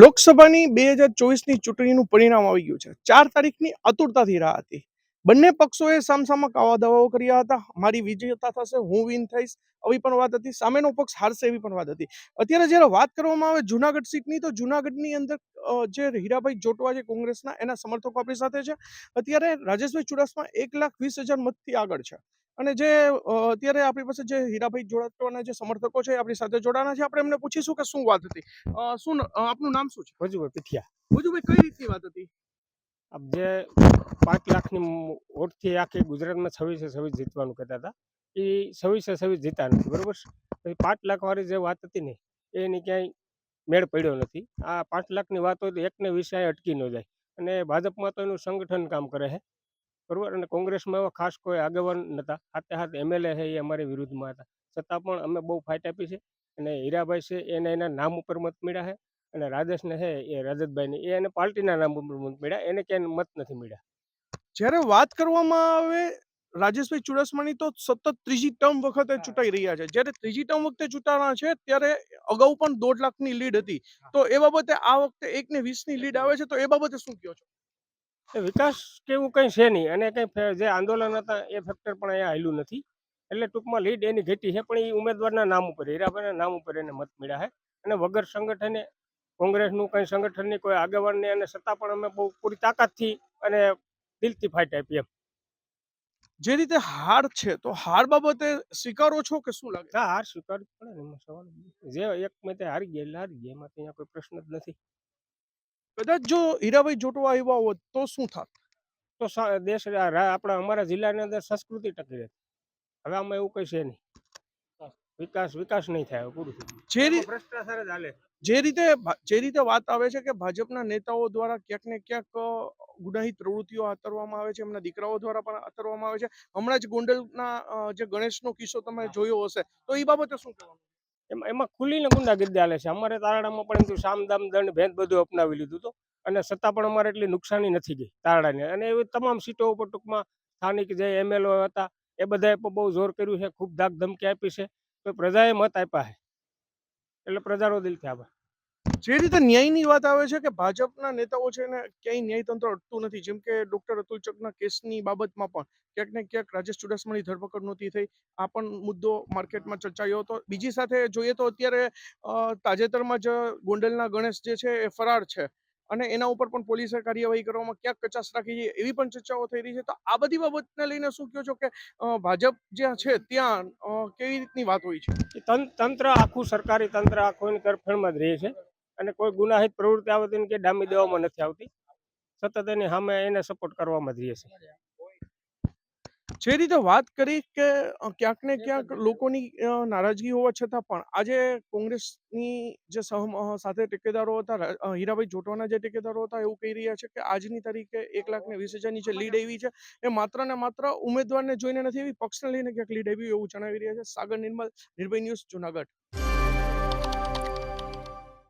લોકસભાની બે હજાર ચોવીસની ચૂંટણીનું પરિણામ આવી ગયું છે. ચાર તારીખની આતુરતાથી રાહ હતી. બંને પક્ષોએ સામસામા કાવા દાવાઓ કર્યા હતા. મારી વિજેતા થશે, હું વિન થઈશ, આવી પણ વાત હતી. સામેનો પક્ષ હારશે એવી પણ વાત હતી. અત્યારે જ્યારે વાત કરવામાં આવે જુનાગઢ સીટની, તો જુનાગઢની અંદર જે હીરાભાઈ જોટવા જે કોંગ્રેસના, એના સમર્થકો આપણી સાથે છે. અત્યારે રાજેશભાઈ ચુડાસમા એક લાખ વીસ હજાર મતથી આગળ છે. અને જે અત્યારે આપણી પાસે જે હીરાભાઈ જોડાવાના જે સમર્થકો છે આપણી સાથે જોડાના છે. આપણે એમને પૂછીશું કે શું વાત હતી. શું આપનું નામ શું છે? ભજુભાઈ પીઠિયા. ભજુભાઈ કઈ રીતની વાત હતી? આપ જે પાંચ લાખની વોટથી આખી ગુજરાતમાં છવ્વીસે છવ્વીસ જીતવાનું કહેતા હતા. એ છવ્વીસે છવ્વીસ જીતા નથી બરોબર? પછી પાંચ લાખવાળી જે વાત હતી ને એની ક્યાંય મેળ પડ્યો નથી. આ પાંચ લાખની વાત હોય તો એકને વિષય અટકી ન જાય. અને ભાજપમાં તો એનું સંગઠન કામ કરે છે બરોબર અને કોંગ્રેસમાં એવા ખાસ કોઈ આગેવાન નહોતા હાથે હાથ એમએલએ છે એ અમારી વિરુદ્ધમાં હતા. છતાં પણ અમે બહુ ફાઇટ આપી છે અને હીરાભાઈ છે એને એના નામ ઉપર મત મળ્યા છે અને રાજેશને છે એ રજતભાઈને એ એને પાર્ટીના નામ ઉપર મત મળ્યા. એને ક્યાંય મત નથી મળ્યા. જ્યારે વાત કરવામાં આવે રાજેશભાઈ ચુડાસમાની તો સતત ત્રીજી ટર્મ વખતે ચૂંટાઈ રહ્યા છે. જ્યારે ત્રીજી ટર્મ વખતે ચૂંટાણા છે ત્યારે અગાઉ પણ દોઢ લાખની લીડ હતી. તો એ બાબતે આ વખતે એક ને વીસની લીડ આવે છે તો એ બાબતે શું કહો છો? એ વિકાસ કેવું કંઈ છે નહીં. અને કંઈ જે આંદોલન હતા એ ફેક્ટર પણ અહીંયા આવેલું નથી. એટલે ટૂંકમાં લીડ એની ઘટી છે પણ એ ઉમેદવારના નામ ઉપર હીરાભાઈના નામ ઉપર એને મત મળ્યા છે. અને વગર સંગઠને કોંગ્રેસનું કંઈ સંગઠનની કોઈ આગેવાનની અને સત્તા પણ અમે બહુ પૂરી તાકાતથી અને દિલથી ફાઇટ આપી એમ. જે રીતે હાર છે તો હાર બાબતે સ્વીકારો છો કે શું લાગે? હા હાર સ્વીકારવી પડે ને એમાં સવાલ જે એક મેં તે હારી ગયા એટલે હારી ગયા એમાં ત્યાં અહીંયા કોઈ પ્રશ્ન જ નથી. કદાચ જો હીરાભાઈ જોટવા આવ્યા હોત તો શું થાત? તો દેશ આપણા અમારા જિલ્લાની અંદર સંસ્કૃતિ ટકી રહે હવે આમાં એવું કઈ છે નહીં. વિકાસ વિકાસ નહીં થાય પૂરું જે રીતે ભ્રષ્ટાચાર જ હાલે. જે રીતે જે રીતે વાત આવે છે કે ભાજપના નેતાઓ દ્વારા ક્યાંક ને ક્યાંક ગુનાહિત પ્રવૃત્તિઓ આતરવામાં આવે છે એમના દીકરાઓ દ્વારા પણ આતરવામાં આવે છે. હમણાં જ ગોંડલના જે ગણેશનો કિસ્સો તમે જોયો હશે તો એ બાબતે શું કહેવાનું? એમાં એમાં ખુલ્લીને ગુંડાગીરી હાલે છે. અમારે તારાડામાં પણ એમ થયું, સામ, દામ, દંડ, ભેદ બધું અપનાવી લીધું હતું અને છતાં પણ અમારે એટલી નુકસાની નથી ગઈ તારડાની અને એવી તમામ સીટો ઉપર ટૂંકમાં સ્થાનિક જે એમએલઓ હતા, એ બધાએ પણ બહુ જોર કર્યું છે. ખૂબ ધાક ધમકી આપી છે. તો પ્રજાએ મત આપ્યા છે? એટલે પ્રજાનો દિલથી આભાર જે રીતે ન્યાયની વાત આવે છે કે ભાજપના નેતાઓ છે ને ક્યાંય ન્યાયતંત્ર અટતું નથી, જેમ કે ડોક્ટર અતુલ ચકના કેસની બાબતમાં પણ ક્યાંક ને ક્યાંક રાજેશ ચુડાસમાની ધરપકડ નહોતી થઈ. આ પણ મુદ્દો માર્કેટમાં ચર્ચાયો હતો. બીજી સાથે જોઈએ તો અત્યારે તાજેતરમાં જ ગોંડલના ગણેશ જે છે એ ફરાર છે અને એના ઉપર પણ પોલીસે કાર્યવાહી કરવામાં ક્યાંક કચાશ રાખી છે એવી પણ ચર્ચાઓ થઈ રહી છે. તો આ બધી બાબતને લઈને શું કહો છો કે ભાજપ જ્યાં છે ત્યાં કેવી રીતની વાત હોય છે? તંત્ર આખું સરકારી તંત્ર આખું એની તરફેણમાં જ રહે છે. અને કોઈ ગુનાહિત પ્રવૃત્તિ આવે તો એને કે ડામી દેવામાં નથી આવતી. સતત એની સામે એને સપોર્ટ કરવામાં જ રહે જે રીતે વાત કરી કે ક્યાંક ને ક્યાંક લોકોની નારાજગી હોવા છતાં પણ આજે કોંગ્રેસની જે સાથે ટેકેદારો હતા હીરાભાઈ જોટવાના જે ટેકેદારો હતા એવું કહી રહ્યા છે કે આજની તારીખે એક લાખ ને વીસ હજારની જે લીડ આવી છે એ માત્ર ને માત્ર ઉમેદવારને જોઈને નથી, એવી પક્ષને લઈને ક્યાંક લીડ આવી એવું જણાવી રહ્યા છે. સાગર નિર્મલ, નિર્ભય ન્યૂઝ, જુનાગઢ.